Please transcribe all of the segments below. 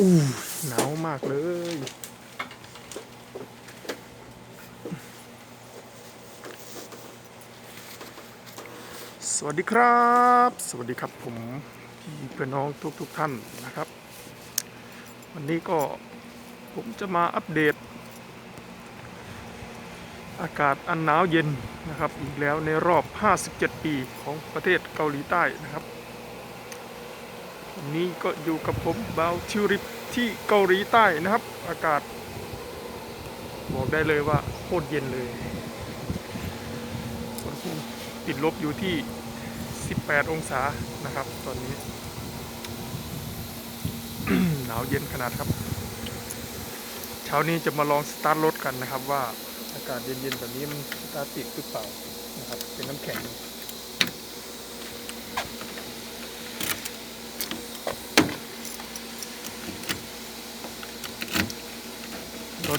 อู้หนาวมากเลยสวัสดีครับ สวัสดีครับผมพี่เพื่อนน้องทุกๆท่านนะครับ วันนี้ก็ผมจะมาอัปเดต อากาศอันหนาวเย็นนะครับ อีกแล้วในรอบ 57 ปีของประเทศเกาหลีใต้นะครับ นนี้ก็อยู่กับผมบาวชิวริปที่เกาหลีใต้นะครับ อากาศ บอกได้เลยว่าโคตรเย็นเลยอุณหภูมิติดลบอยู่ที่ 18 องศานะครับ ตอนนี้ หนาวเย็นขนาดครับ เช้านี้จะมาลองสตาร์ทรถกันนะครับว่าอากาศเย็นๆแบบนี้มันสตาร์ทติดหรือเปล่านะครับ เป็นน้ำแข็ง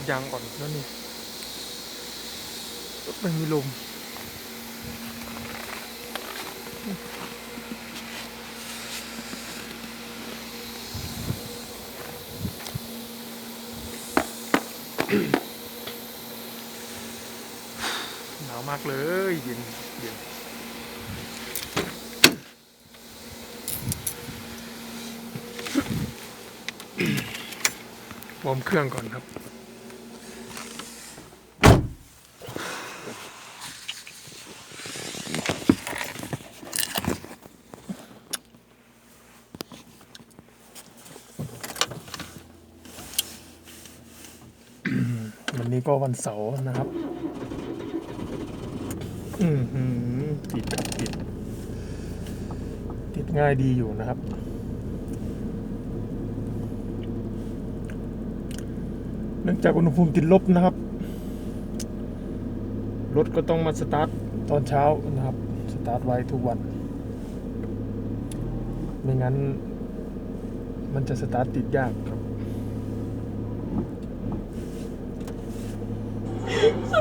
ยางก่อนแล้วนี่รถไม่มีลมหนาวมากเลยเย็นเย็นวอร์มเครื่องก่อนครับ วั นี้ก็วันเสาร์นะครับ อืมหือติดครับติด ติดง่ายดีอยู่นะครับ เนื่องจากอุณหภูมิติดลบนะครับ รถก็ต้องมาสตาร์ทตอนเช้านะครับ สตาร์ทไว้ทุกวัน ไม่งั้น มันจะสตาร์ทติดยากครับ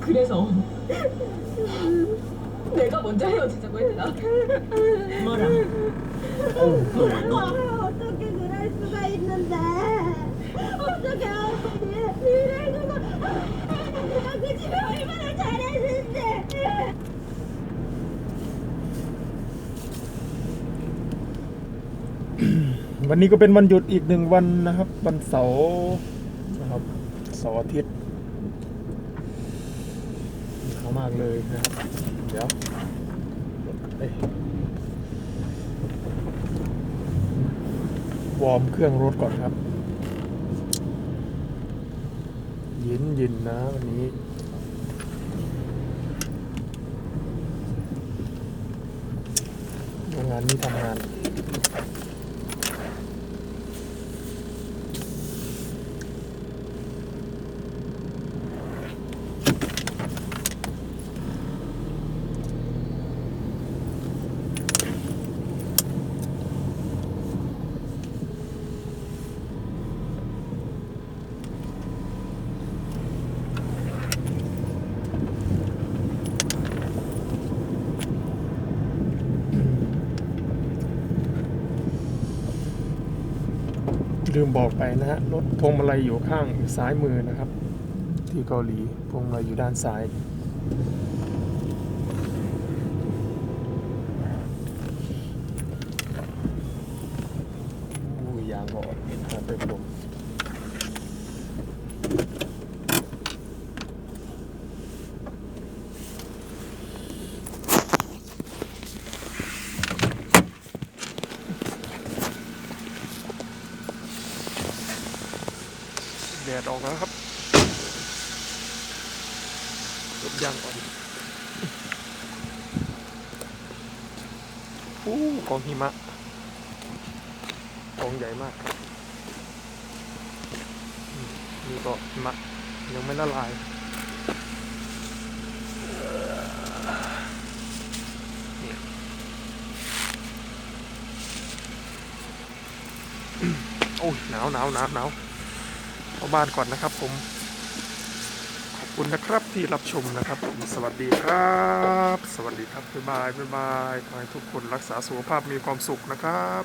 그래서 내가 먼저 헤어지자고 했나? 뭐라? 어떻게 그럴 수가 있는데 어떻게 아버지 이래고서 내가 그 집에 얼마나 잘했는데 วันนี้ก็เป็นวันหยุดอีกหนึ่งวันนะครับ วันเสาร์นะครับเสาร์อาทิตย์หนาว มากเลยนะครับ เดี๋ยวเอ้วอร์มเครื่องรถก่อนครับเย็นเย็นนะวันนี้โรงงานนี้ทำงาน ลืมบอกไปนะฮะรถพวงมาลัยอยู่ข้างซ้ายมือนะครับ ที่เกาหลีพวงมาลัยอยู่ด้านซ้ายอุ้ยยางก็อ่อนหาเติมลม แดดออกแล้วครับรถยางอ่อนอู้กองหิมะกองใหญ่มากครับอืมนี่ก็หิมะยังไม่ละลายเนี่ยโอ้ยหนาวหนาวหนาวหนาว เข้าบ้านก่อนนะครับผม ขอบคุณนะครับที่รับชมนะครับผม สวัสดีครับ สวัสดีครับบ๊ายบายบ๊ายบายขอให้ทุกคนรักษาสุขภาพมีความสุขนะครับ